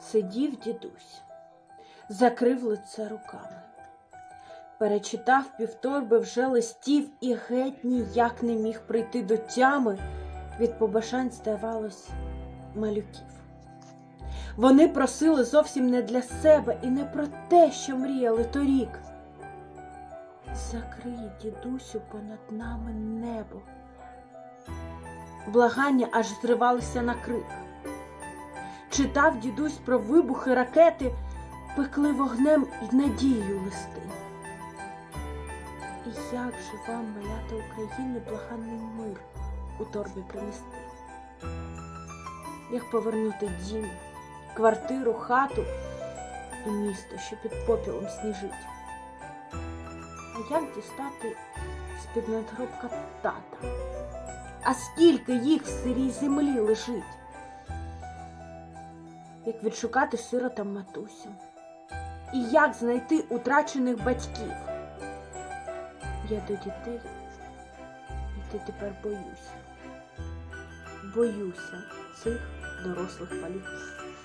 Сидів дідусь, закрив лице руками. Перечитав півторби вже листів і геть ніяк не міг прийти до тями, від побажань здавалось малюків. Вони просили зовсім не для себе і не про те, що мріяли торік. Закрий, дідусю, понад нами небо. Благання аж зривалися на крик. Читав дідусь про вибухи ракети, пекли вогнем і надією листи. І як же вам, малята України, благаний мир у торбі принести? Як повернути дім, квартиру, хату і місто, що під попілом сніжить? А як дістати з-під надгробка тата? А скільки їх в сирій землі лежить? Як відшукати сиротам матусю? І як знайти утрачених батьків? Я до дітей ти тепер боюся. Боюся цих дорослих малюків.